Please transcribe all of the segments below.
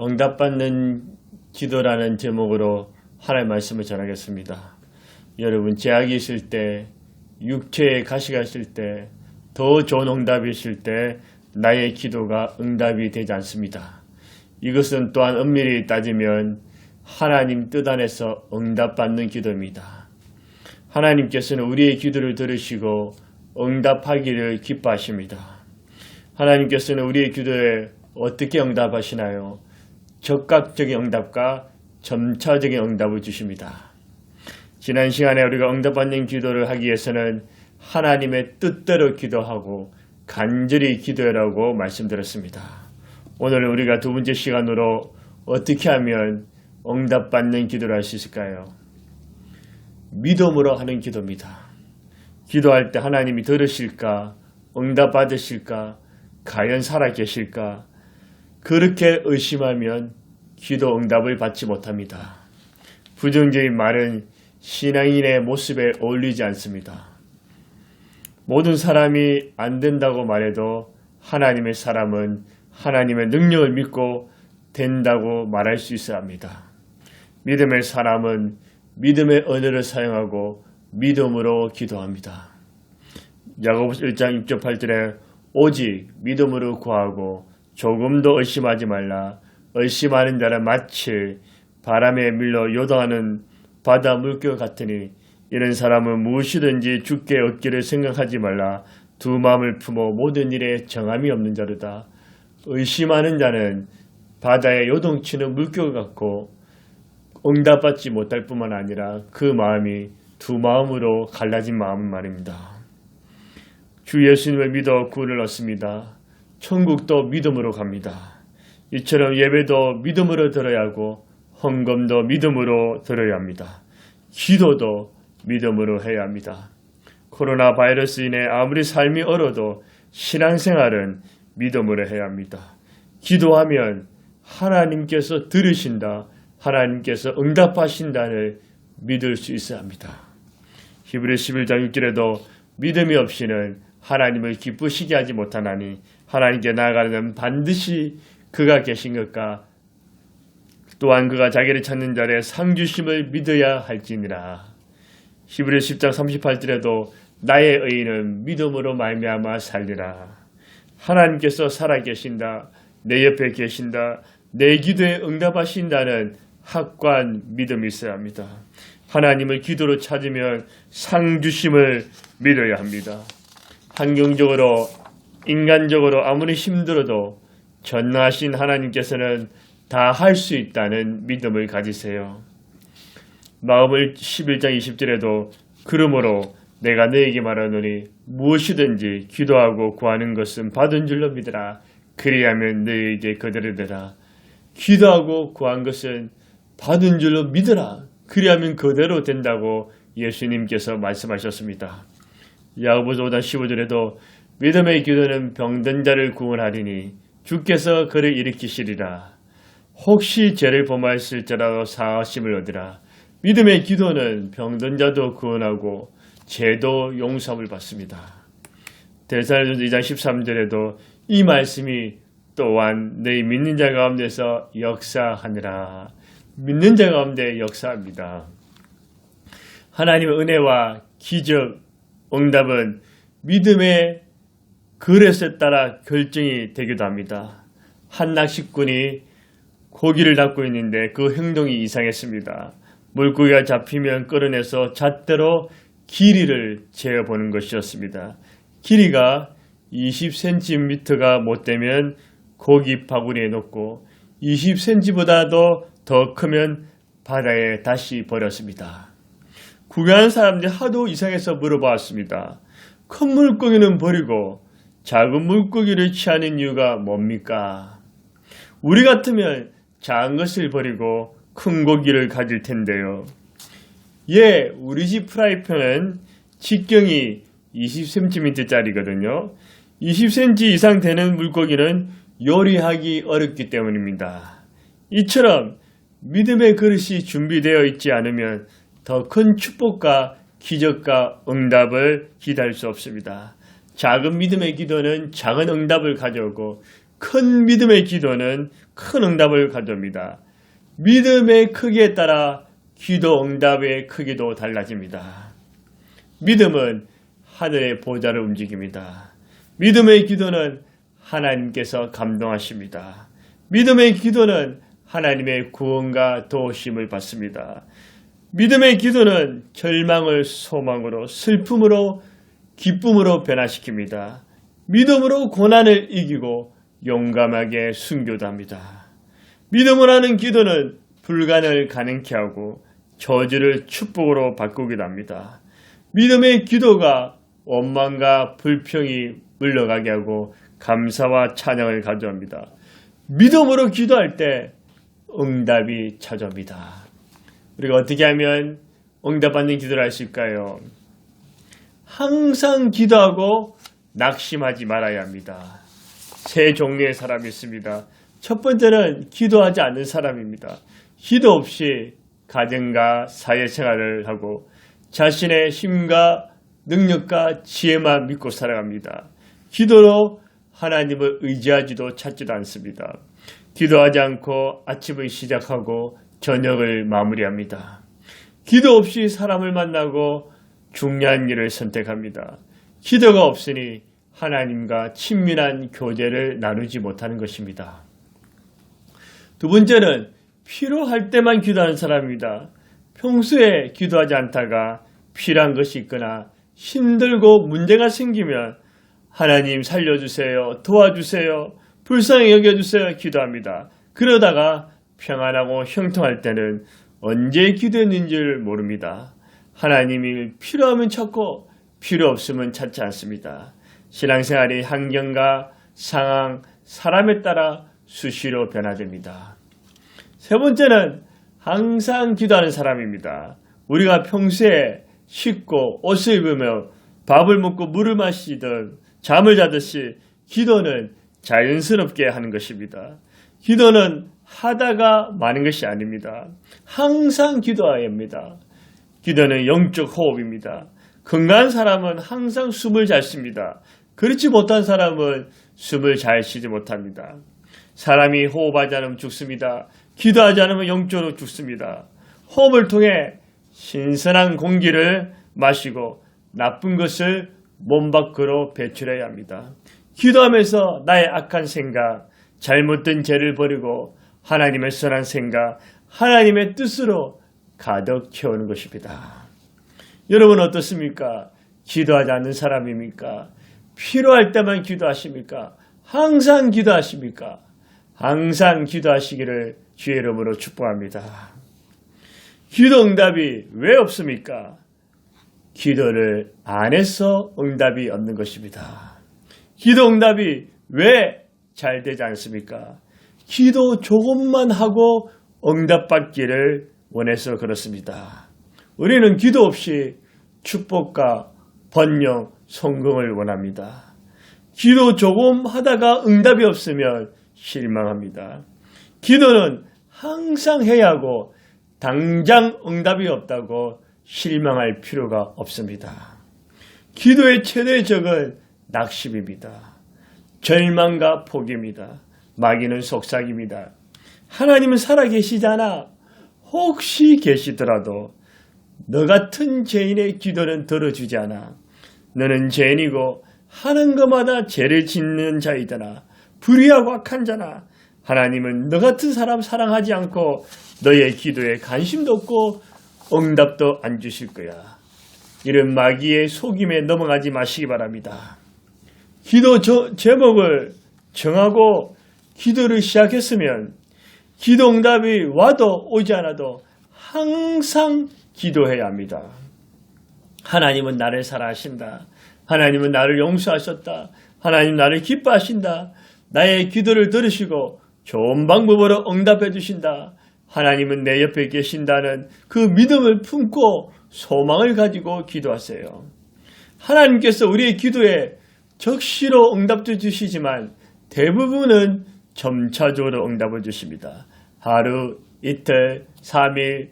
응답받는 기도라는 제목으로 하나의 말씀을 전하겠습니다. 여러분 제약이 있을 때, 육체에 가시가 있을 때, 더 좋은 응답이 있을 때 나의 기도가 응답이 되지 않습니다. 이것은 또한 엄밀히 따지면 하나님 뜻 안에서 응답받는 기도입니다. 하나님께서는 우리의 기도를 들으시고 응답하기를 기뻐하십니다. 하나님께서는 우리의 기도에 어떻게 응답하시나요? 적극적인 응답과 점차적인 응답을 주십니다. 지난 시간에 우리가 응답받는 기도를 하기 위해서는 하나님의 뜻대로 기도하고 간절히 기도하라고 말씀드렸습니다. 오늘 우리가 두 번째 시간으로 어떻게 하면 응답받는 기도를 할 수 있을까요? 믿음으로 하는 기도입니다. 기도할 때 하나님이 들으실까? 응답받으실까? 과연 살아계실까? 그렇게 의심하면 기도 응답을 받지 못합니다. 부정적인 말은 신앙인의 모습에 어울리지 않습니다. 모든 사람이 안 된다고 말해도 하나님의 사람은 하나님의 능력을 믿고 된다고 말할 수 있어야 합니다. 믿음의 사람은 믿음의 언어를 사용하고 믿음으로 기도합니다. 야고보서 1장 6절 8절에 오직 믿음으로 구하고 조금도 의심하지 말라. 의심하는 자는 마치 바람에 밀려 요동하는 바다 물결 같으니 이런 사람은 무엇이든지 죽게 얻기를 생각하지 말라. 두 마음을 품어 모든 일에 정함이 없는 자르다. 의심하는 자는 바다에 요동치는 물결 같고 응답받지 못할 뿐만 아니라 그 마음이 두 마음으로 갈라진 마음 말입니다. 주 예수님을 믿어 구원을 얻습니다. 천국도 믿음으로 갑니다. 이처럼 예배도 믿음으로 들어야 하고 헌금도 믿음으로 들어야 합니다. 기도도 믿음으로 해야 합니다. 코로나 바이러스 인해 아무리 삶이 얼어도 신앙생활은 믿음으로 해야 합니다. 기도하면 하나님께서 들으신다. 하나님께서 응답하신다를 믿을 수 있어야 합니다. 히브리 11장 6절에도 믿음이 없이는 하나님을 기쁘시게 하지 못하나니 하나님께 나아가려면 반드시 그가 계신 것과 또한 그가 자기를 찾는 자의 상주심을 믿어야 할지니라. 히브리 10장 38절에도 나의 의인은 믿음으로 말미암아 살리라. 하나님께서 살아계신다. 내 옆에 계신다. 내 기도에 응답하신다는 확고한 믿음이 있어야 합니다. 하나님을 기도로 찾으면 상주심을 믿어야 합니다. 환경적으로 인간적으로 아무리 힘들어도 전능하신 하나님께서는 다 할 수 있다는 믿음을 가지세요. 마음을 11장 20절에도 그러므로 내가 너에게 말하노니 무엇이든지 기도하고 구하는 것은 받은 줄로 믿으라. 그리하면 너에게 그대로 되라. 기도하고 구한 것은 받은 줄로 믿으라. 그리하면 그대로 된다고 예수님께서 말씀하셨습니다. 야고보서 5장 15절에도 믿음의 기도는 병든 자를 구원하리니 주께서 그를 일으키시리라. 혹시 죄를 범하였을지라도 사하심을 얻으라. 믿음의 기도는 병든 자도 구원하고 죄도 용서함을 받습니다. 대사전서 2장 13절에도 이 말씀이 또한 너희 믿는 자 가운데서 역사하느라. 믿는 자 가운데 역사합니다. 하나님의 은혜와 기적, 응답은 믿음의 그릇에 따라 결정이 되기도 합니다. 한 낚시꾼이 고기를 잡고 있는데 그 행동이 이상했습니다. 물고기가 잡히면 끌어내서 잣대로 길이를 재어보는 것이었습니다. 길이가 20cm가 못 되면 고기 바구니에 넣고 20cm보다도 더 크면 바다에 다시 버렸습니다. 구경하는 사람들이 하도 이상해서 물어봤습니다. 큰 물고기는 버리고 작은 물고기를 취하는 이유가 뭡니까? 우리 같으면 작은 것을 버리고 큰 고기를 가질 텐데요. 예, 우리 집 프라이팬은 직경이 20cm짜리거든요. 20cm 이상 되는 물고기는 요리하기 어렵기 때문입니다. 이처럼 믿음의 그릇이 준비되어 있지 않으면 더 큰 축복과 기적과 응답을 기다릴 수 없습니다. 작은 믿음의 기도는 작은 응답을 가져오고 큰 믿음의 기도는 큰 응답을 가져옵니다. 믿음의 크기에 따라 기도 응답의 크기도 달라집니다. 믿음은 하늘의 보좌를 움직입니다. 믿음의 기도는 하나님께서 감동하십니다. 믿음의 기도는 하나님의 구원과 도우심을 받습니다. 믿음의 기도는 절망을 소망으로 슬픔으로 기쁨으로 변화시킵니다. 믿음으로 고난을 이기고 용감하게 순교합니다. 믿음을 하는 기도는 불가능을 가능케 하고 저주를 축복으로 바꾸기도 합니다. 믿음의 기도가 원망과 불평이 물러가게 하고 감사와 찬양을 가져옵니다. 믿음으로 기도할 때 응답이 찾아옵니다. 우리가 어떻게 하면 응답받는 기도를 할 수 있을까요? 항상 기도하고 낙심하지 말아야 합니다. 세 종류의 사람이 있습니다. 첫 번째는 기도하지 않는 사람입니다. 기도 없이 가정과 사회생활을 하고 자신의 힘과 능력과 지혜만 믿고 살아갑니다. 기도로 하나님을 의지하지도 찾지도 않습니다. 기도하지 않고 아침을 시작하고 저녁을 마무리합니다. 기도 없이 사람을 만나고 중요한 일을 선택합니다. 기도가 없으니 하나님과 친밀한 교제를 나누지 못하는 것입니다. 두 번째는 필요할 때만 기도하는 사람입니다. 평소에 기도하지 않다가 필요한 것이 있거나 힘들고 문제가 생기면 하나님 살려주세요. 도와주세요. 불쌍히 여겨주세요. 기도합니다. 그러다가 평안하고 형통할 때는 언제 기도했는지를 모릅니다. 하나님이 필요하면 찾고 필요 없으면 찾지 않습니다. 신앙생활의 환경과 상황, 사람에 따라 수시로 변화됩니다. 세 번째는 항상 기도하는 사람입니다. 우리가 평소에 씻고 옷을 입으며 밥을 먹고 물을 마시든 잠을 자듯이 기도는 자연스럽게 하는 것입니다. 기도는 하다가 마는 것이 아닙니다. 항상 기도해야 합니다. 기도는 영적 호흡입니다. 건강한 사람은 항상 숨을 잘 쉽니다. 그렇지 못한 사람은 숨을 잘 쉬지 못합니다. 사람이 호흡하지 않으면 죽습니다. 기도하지 않으면 영적으로 죽습니다. 호흡을 통해 신선한 공기를 마시고 나쁜 것을 몸 밖으로 배출해야 합니다. 기도하면서 나의 악한 생각, 잘못된 죄를 버리고 하나님의 선한 생각, 하나님의 뜻으로 가득 채우는 것입니다. 여러분 어떻습니까? 기도하지 않는 사람입니까? 필요할 때만 기도하십니까? 항상 기도하십니까? 항상 기도하시기를 주의 이름으로 축복합니다. 기도 응답이 왜 없습니까? 기도를 안 해서 응답이 없는 것입니다. 기도 응답이 왜 잘 되지 않습니까? 기도 조금만 하고 응답받기를 원해서 그렇습니다. 우리는 기도 없이 축복과 번영, 성공을 원합니다. 기도 조금 하다가 응답이 없으면 실망합니다. 기도는 항상 해야 하고 당장 응답이 없다고 실망할 필요가 없습니다. 기도의 최대 적은 낙심입니다. 절망과 포기입니다. 마귀는 속삭입니다. 하나님은 살아계시잖아. 혹시 계시더라도 너 같은 죄인의 기도는 들어주지 않아. 너는 죄인이고 하는 것마다 죄를 짓는 자이더나 불의하고 악한 자나 하나님은 너 같은 사람 사랑하지 않고 너의 기도에 관심도 없고 응답도 안 주실 거야. 이런 마귀의 속임에 넘어가지 마시기 바랍니다. 기도 저, 제목을 정하고 기도를 시작했으면 기도 응답이 와도 오지 않아도 항상 기도해야 합니다. 하나님은 나를 사랑하신다. 하나님은 나를 용서하셨다. 하나님 나를 기뻐하신다. 나의 기도를 들으시고 좋은 방법으로 응답해 주신다. 하나님은 내 옆에 계신다는 그 믿음을 품고 소망을 가지고 기도하세요. 하나님께서 우리의 기도에 적시로 응답도 주시지만 대부분은 점차적으로 응답을 주십니다. 하루, 이틀, 3일,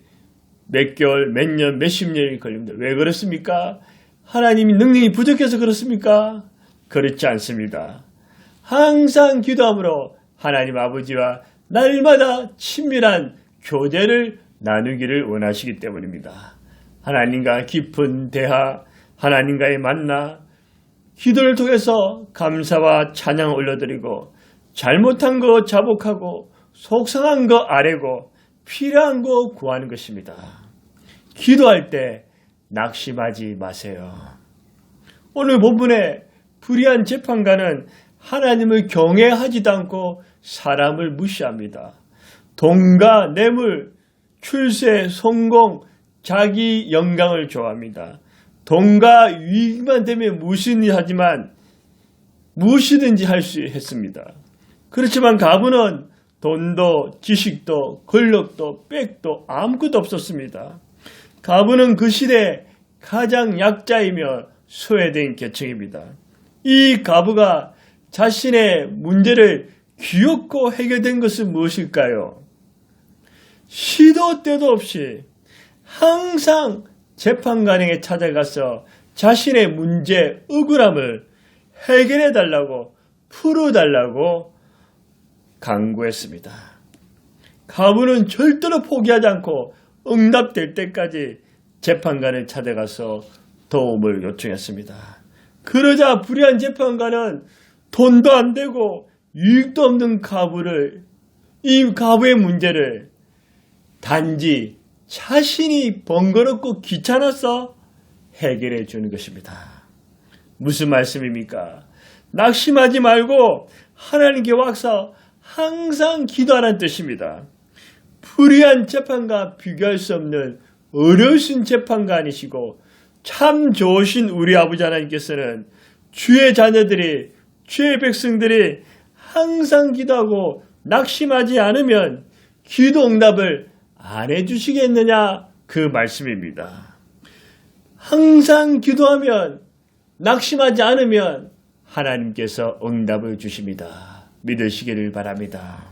몇 개월, 몇 년, 몇십 년이 걸립니다. 왜 그렇습니까? 하나님이 능력이 부족해서 그렇습니까? 그렇지 않습니다. 항상 기도함으로 하나님 아버지와 날마다 친밀한 교제를 나누기를 원하시기 때문입니다. 하나님과 깊은 대화, 하나님과의 만나, 기도를 통해서 감사와 찬양 올려드리고 잘못한 거 자복하고 속상한 거 아뢰고 필요한 거 구하는 것입니다. 기도할 때 낙심하지 마세요. 오늘 본문에 불의한 재판관은 하나님을 경외하지도 않고 사람을 무시합니다. 돈과 뇌물, 출세, 성공, 자기 영광을 좋아합니다. 돈과 유익만 되면 무엇이든지 하지만 무엇이든지 할수 했습니다. 그렇지만 가부는 돈도 지식도 권력도 빽도 아무것도 없었습니다. 가부는 그 시대 가장 약자이며 소외된 계층입니다. 이 가부가 자신의 문제를 귀엽고 해결된 것은 무엇일까요? 시도 때도 없이 항상 재판관에게 찾아가서 자신의 문제, 억울함을 해결해 달라고, 풀어 달라고 강구했습니다. 가부는 절대로 포기하지 않고 응답될 때까지 재판관을 찾아가서 도움을 요청했습니다. 그러자 불의한 재판관은 돈도 안 되고 유익도 없는 가부를 이 가부의 문제를 단지 자신이 번거롭고 귀찮아서 해결해 주는 것입니다. 무슨 말씀입니까? 낙심하지 말고 하나님께 와서 항상 기도하라는 뜻입니다. 불의한 재판과 비교할 수 없는 어려우신 재판관이시고 참 좋으신 우리 아버지 하나님께서는 주의 자녀들이 주의 백성들이 항상 기도하고 낙심하지 않으면 기도 응답을 안 해주시겠느냐 그 말씀입니다. 항상 기도하면 낙심하지 않으면 하나님께서 응답을 주십니다. 믿으시기를 바랍니다.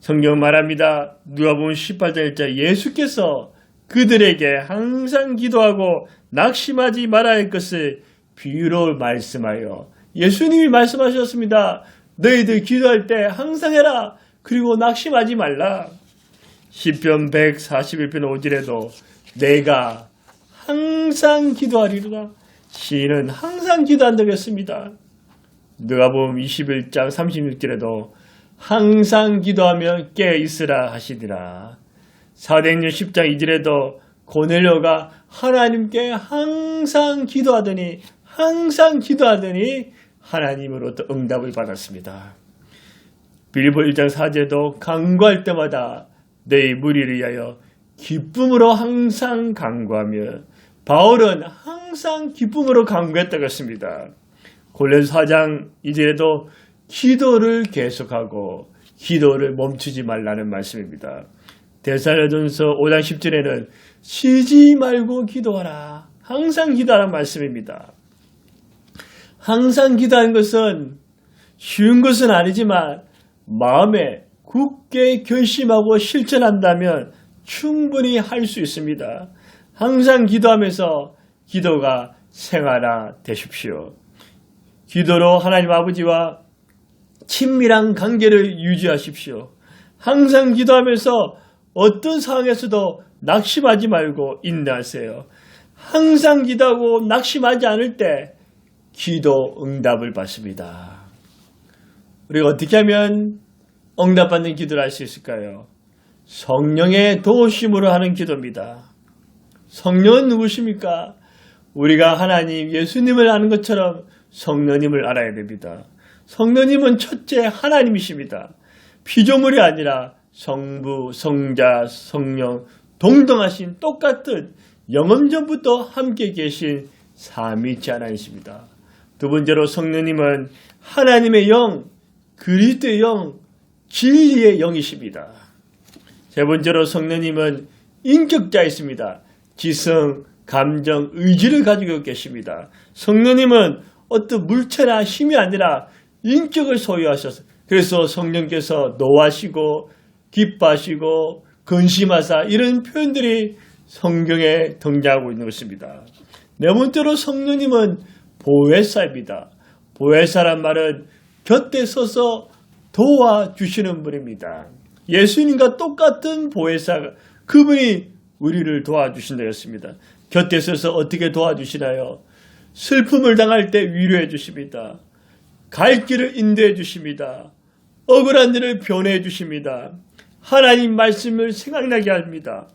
성경 말합니다. 누가 보면 18장 1절 예수께서 그들에게 항상 기도하고 낙심하지 말아야 할 것을 비유로 말씀하여 예수님이 말씀하셨습니다. 너희들 기도할 때 항상 해라. 그리고 낙심하지 말라. 시편 141편 5절에도 내가 항상 기도하리로다. 시인은 항상 기도한다고 했습니다. 누가복음 21장 36절에도 항상 기도하며 깨 있으라 하시더라. 사도행전 10장 2절에도 고넬료가 하나님께 항상 기도하더니 항상 기도하더니 하나님으로부터 응답을 받았습니다. 빌보 1장 4절도 강구할 때마다 내 무리를 위하여 기쁨으로 항상 강구하며 바울은 항상 기쁨으로 강구했다고 했습니다. 골렌 4장 2절에도 기도를 계속하고 기도를 멈추지 말라는 말씀입니다. 대사려전서 5장 10절에는 쉬지 말고 기도하라. 항상 기도하라는 말씀입니다. 항상 기도하는 것은 쉬운 것은 아니지만 마음에 굳게 결심하고 실천한다면 충분히 할 수 있습니다. 항상 기도하면서 기도가 생활화 되십시오. 기도로 하나님 아버지와 친밀한 관계를 유지하십시오. 항상 기도하면서 어떤 상황에서도 낙심하지 말고 인내하세요. 항상 기도하고 낙심하지 않을 때 기도 응답을 받습니다. 우리가 어떻게 하면 응답받는 기도를 할 수 있을까요? 성령의 도우심으로 하는 기도입니다. 성령은 누구십니까? 우리가 하나님 예수님을 아는 것처럼 성령님을 알아야 됩니다. 성령님은 첫째 하나님이십니다. 피조물이 아니라 성부, 성자, 성령 동등하신 똑같은 영원전부터 함께 계신 삼위치 하나님이십니다. 두 번째로 성령님은 하나님의 영, 그리스도의 영, 진리의 영이십니다. 세 번째로 성령님은 인격자이십니다. 지성, 감정, 의지를 가지고 계십니다. 성령님은 어떤 물체나 힘이 아니라 인격을 소유하셔서 그래서 성령께서 노하시고 기뻐하시고 근심하사 이런 표현들이 성경에 등장하고 있는 것입니다. 네 번째로 성령님은 보혜사입니다. 보혜사란 말은 곁에 서서 도와주시는 분입니다. 예수님과 똑같은 보혜사 그분이 우리를 도와주신다 했습니다. 곁에 서서 어떻게 도와주시나요? 슬픔을 당할 때 위로해 주십니다. 갈 길을 인도해 주십니다. 억울한 일을 변해 주십니다. 하나님 말씀을 생각나게 합니다.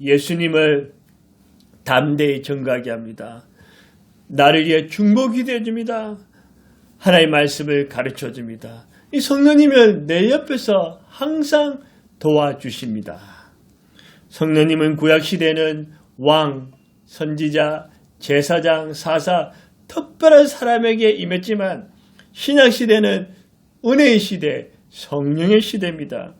예수님을 담대히 전가하게 합니다. 나를 위해 중보기 되어 줍니다. 하나님 말씀을 가르쳐 줍니다. 이 성령님은 내 옆에서 항상 도와주십니다. 성령님은 구약시대는 왕, 선지자, 제사장, 사사, 특별한 사람에게 임했지만 신약시대는 은혜의 시대, 성령의 시대입니다.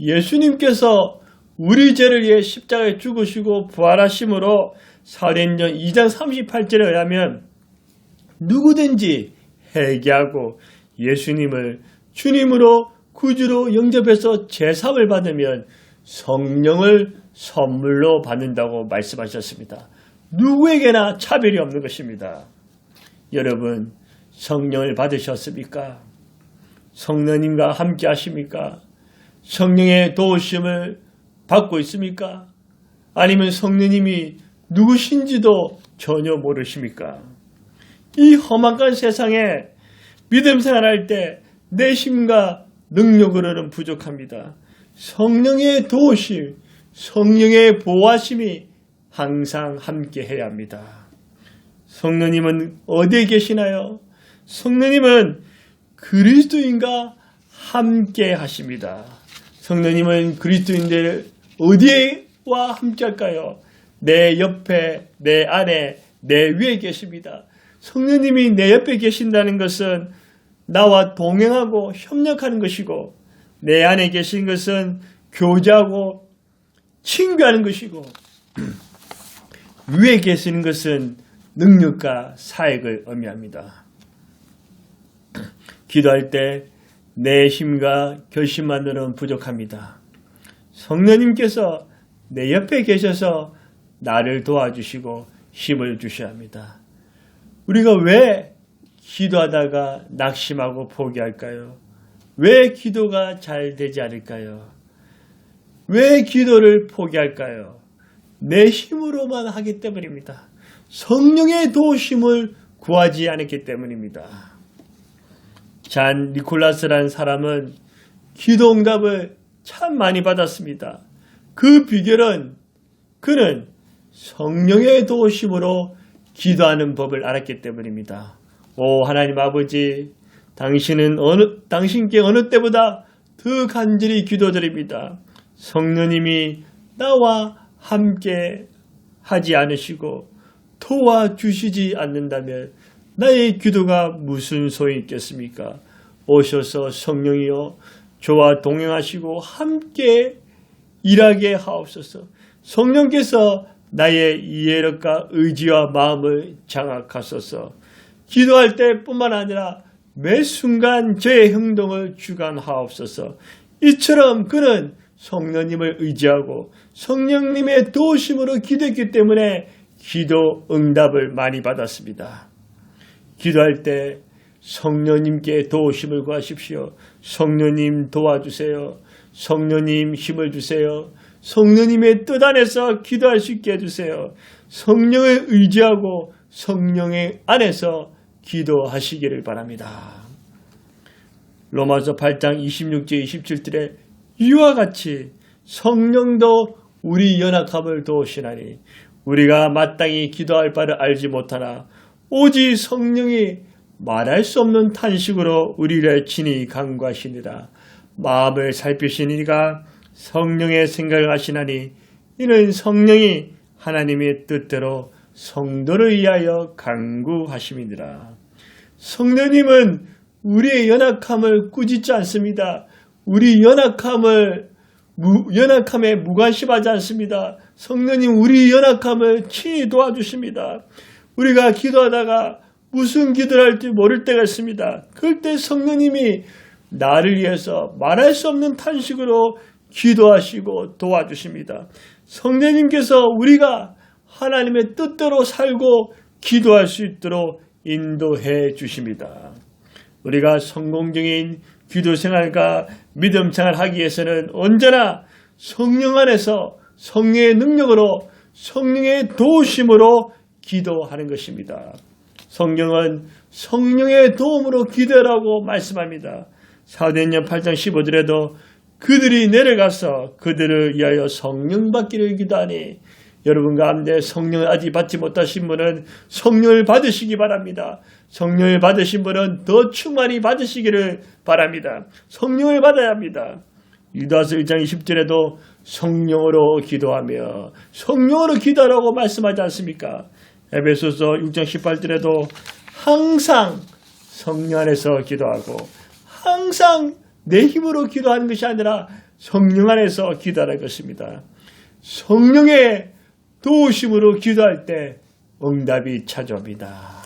예수님께서 우리 죄를 위해 십자가에 죽으시고 부활하심으로 사도행전 2장 38절에 의하면 누구든지 회개하고 예수님을 주님으로 구주로 영접해서 제사를 받으면 성령을 선물로 받는다고 말씀하셨습니다. 누구에게나 차별이 없는 것입니다. 여러분 성령을 받으셨습니까? 성령님과 함께 하십니까? 성령의 도우심을 받고 있습니까? 아니면 성령님이 누구신지도 전혀 모르십니까? 이 험악한 세상에 믿음 생활할 때 내 힘과 능력으로는 부족합니다. 성령의 도우심, 성령의 보호하심이 항상 함께 해야 합니다. 성령님은 어디에 계시나요? 성령님은 그리스도인과 함께 하십니다. 성령님은 그리스도인들 어디에와 함께 할까요? 내 옆에, 내 안에, 내 위에 계십니다. 성령님이 내 옆에 계신다는 것은 나와 동행하고 협력하는 것이고 내 안에 계신 것은 교제하고 친교하는 것이고 위에 계시는 것은 능력과 사역을 의미합니다. 기도할 때 내 힘과 결심만으로는 부족합니다. 성령님께서 내 옆에 계셔서 나를 도와주시고 힘을 주셔야 합니다. 우리가 왜 기도하다가 낙심하고 포기할까요? 왜 기도가 잘 되지 않을까요? 왜 기도를 포기할까요? 내 힘으로만 하기 때문입니다. 성령의 도우심을 구하지 않았기 때문입니다. 잔 니콜라스라는 사람은 기도 응답을 참 많이 받았습니다. 그 비결은 그는 성령의 도우심으로 기도하는 법을 알았기 때문입니다. 오 하나님 아버지 당신은 어느 당신께 어느 때보다 더 간절히 기도드립니다. 성령님이 나와 함께 하지 않으시고 도와주시지 않는다면 나의 기도가 무슨 소용이 있겠습니까? 오셔서 성령이여 저와 동행하시고 함께 일하게 하옵소서. 성령께서 나의 이해력과 의지와 마음을 장악하소서. 기도할 때뿐만 아니라 매 순간 저의 행동을 주관하옵소서. 이처럼 그는 성령님을 의지하고 성령님의 도우심으로 기도했기 때문에 기도 응답을 많이 받았습니다. 기도할 때 성령님께 도우심을 구하십시오. 성령님 도와주세요. 성령님 힘을 주세요. 성령님의 뜻 안에서 기도할 수 있게 해주세요. 성령을 의지하고 성령의 안에서 기도하시기를 바랍니다. 로마서 8장 26절 27절에 이와 같이 성령도 우리 연약함을 도우시나니 우리가 마땅히 기도할 바를 알지 못하나 오직 성령이 말할 수 없는 탄식으로 우리를 친히 간과하시니라. 마음을 살피시니가 성령의 생각을 하시나니 이는 성령이 하나님의 뜻대로 성도를 위하여 강구하심이니라. 성령님은 우리의 연약함을 꾸짖지 않습니다. 우리 연약함을 연약함에 무관심하지 않습니다. 성령님 우리 연약함을 친히 도와주십니다. 우리가 기도하다가 무슨 기도를 할지 모를 때가 있습니다. 그럴 때 성령님이 나를 위해서 말할 수 없는 탄식으로 기도하시고 도와주십니다. 성령님께서 우리가 하나님의 뜻대로 살고 기도할 수 있도록 인도해 주십니다. 우리가 성공적인 기도 생활과 믿음 생활을 하기 위해서는 언제나 성령 안에서 성령의 능력으로 성령의 도우심으로 기도하는 것입니다. 성경은 성령의 도움으로 기도라고 말씀합니다. 사도행전 8장 15절에도 그들이 내려가서 그들을 위하여 성령 받기를 기도하니 여러분 가운데 성령을 아직 받지 못하신 분은 성령을 받으시기 바랍니다. 성령을 받으신 분은 더 충만히 받으시기를 바랍니다. 성령을 받아야 합니다. 유다서 1장 20절에도 성령으로 기도하며 성령으로 기도하라고 말씀하지 않습니까? 에베소서 6장 18절에도 항상 성령 안에서 기도하고 항상 내 힘으로 기도하는 것이 아니라 성령 안에서 기도하는 것입니다. 성령의 도우심으로 기도할 때 응답이 찾아옵니다.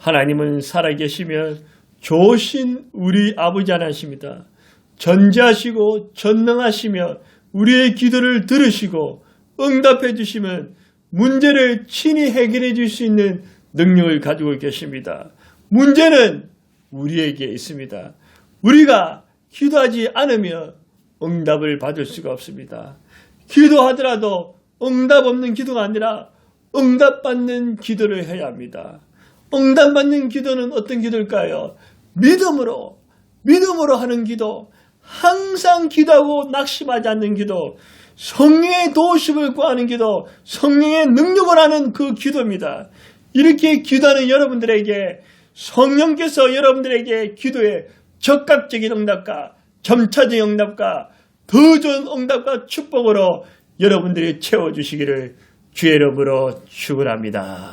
하나님은 살아계시면 좋으신 우리 아버지 하나십니다. 전지하시고 전능하시며 우리의 기도를 들으시고 응답해 주시면 문제를 친히 해결해 줄 수 있는 능력을 가지고 계십니다. 문제는 우리에게 있습니다. 우리가 기도하지 않으면 응답을 받을 수가 없습니다. 기도하더라도 응답 없는 기도가 아니라 응답받는 기도를 해야 합니다. 응답받는 기도는 어떤 기도일까요? 믿음으로, 믿음으로 하는 기도, 항상 기도하고 낙심하지 않는 기도, 성령의 도우심을 구하는 기도, 성령의 능력을 하는 그 기도입니다. 이렇게 기도하는 여러분들에게 성령께서 여러분들에게 기도에 적극적인 응답과 점차적인 응답과 더 좋은 응답과 축복으로 여러분들이 채워주시기를 주의 이름으로 축원합니다.